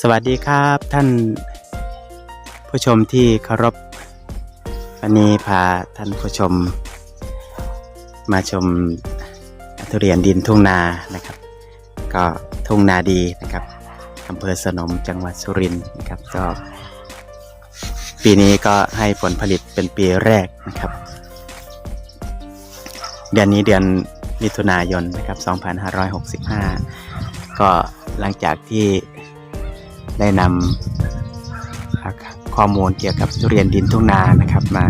สวัสดีครับท่านผู้ชมที่เคารพวันนี้พาท่านผู้ชม มาชมทุเรียนดินทุ่งนานะครับ ก็ทุ่งนาดีนะครับอำเภอสนมจังหวัดสุรินทร์นะครับก็ปีนี้ก็ให้ผลผลิตเป็นปีแรกนะครับ เดือนนี้เดือนมิถุนายนนะครับ 2565 ก็หลังจากที่ ได้นำข้อมูลเกี่ยวกับทุเรียนดินทุ่งนานะครับ มา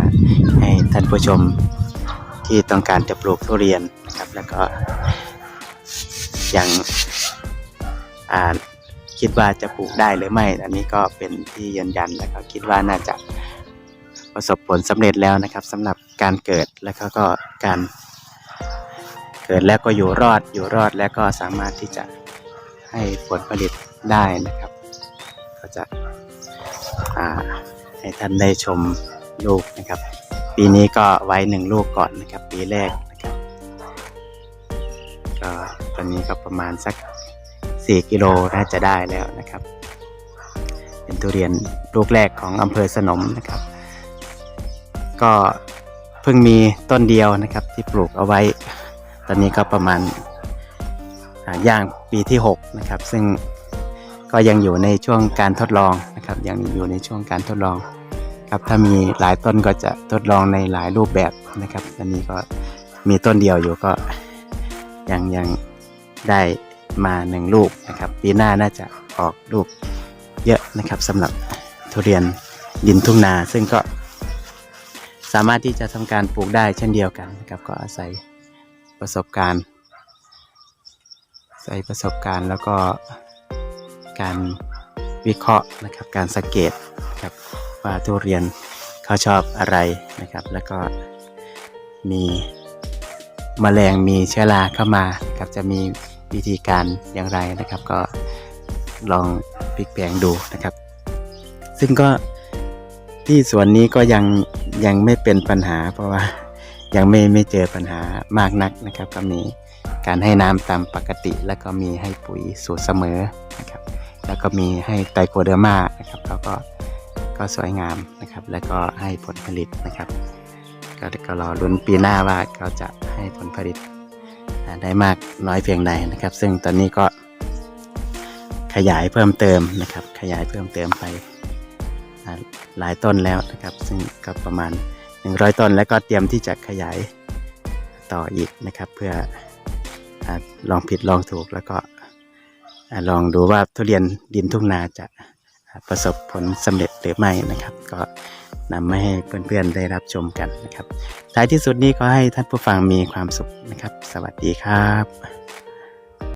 ให้ท่านผู้ชมที่ต้องการจะปลูกทุเรียนนะครับแล้วก็ยังอ่าคิดว่าจะปลูกได้หรือไม่ อันนี้ก็เป็นที่ยืนยันแล้วก็คิดว่าน่าจะประสบผลสำเร็จแล้วนะครับสำหรับการเกิดแล้วก็กการเกิดแล้วก็อยู่รอดอยู่รอดแล้วก็สามารถที่จะให้ผลผลิตได้นะครับ ให้ท่านได้ชมลูกนะครับ ปีนี้ก็ไว้หนึ่งลูกก่อนนะครับ ปีแรกนะครับก็ตอนนี้ก็ประมาณสัก 4 กิโลน่าจะได้แล้วนะครับ เป็นทุเรียนลูกแรกของอำเภอสนมนะครับ ก็เพิ่งมีต้นเดียวนะครับที่ปลูกเอาไว้ ตอนนี้ก็ประมาณย่างปีที่ 6 นะครับ ซึ่ง ก็ยังอยู่ในช่วงการทดลองนะครับยังอยู่ในช่วงการทดลองครับถ้ามีหลายต้นก็จะทดลองในหลายรูปแบบนะครับ อันนี้ก็มีต้นเดียวอยู่ก็ยังยังได้มาหนึ่งลูกนะครับ ปีหน้าน่าจะออกลูกเยอะนะครับสำหรับทุเรียนดินทุ่งนา ซึ่งก็สามารถที่จะทำการปลูกได้เช่นเดียวกันนะครับก็อาศัยประสบการณ์อาศัยประสบการณ์แล้วก็ การวิเคราะห์นะครับการสังเกตครับว่าทุเรียนเขาชอบอะไรนะครับ แล้วก็มีแมลงมีเชื้อราเข้ามาครับจะมีวิธีการอย่างไรนะครับ ก็ลองพลิกแปลงดูนะครับ ซึ่งก็ที่สวนนี้ก็ยังยังไม่เป็นปัญหา เพราะว่ายังไม่ไม่เจอปัญหามากนักนะครับ ก็มีการให้น้ำตามปกติ แล้วก็มีให้ปุ๋ยสูตรเสมอนะครับ แล้วก็มีให้ไตโคเดอร์มานะครับแล้วก็ก็สวยงามนะครับ แล้วก็ให้ผลผลิตนะครับก็ก็รอลุ้นปีหน้าว่าเขาจะให้ผลผลิตได้มากน้อยเพียงใดนะครับ ซึ่งตอนนี้ก็ขยายเพิ่มเติมนะครับ ขยายเพิ่มเติมไปหลายต้นแล้วนะครับ ซึ่งก็ประมาณ 100 ต้น แล้วก็เตรียมที่จะขยายต่ออีกนะครับ เพื่ออลองผิดลองถูกแล้วก็ ลองดูว่าทุเรียนดินทุ่งนาจะประสบผลสำเร็จหรือไม่นะครับ ก็นำมาให้เพื่อนๆได้รับชมกันนะครับท้ายที่สุดนี้ก็ให้ท่านผู้ฟังมีความสุขนะครับ สวัสดีครับ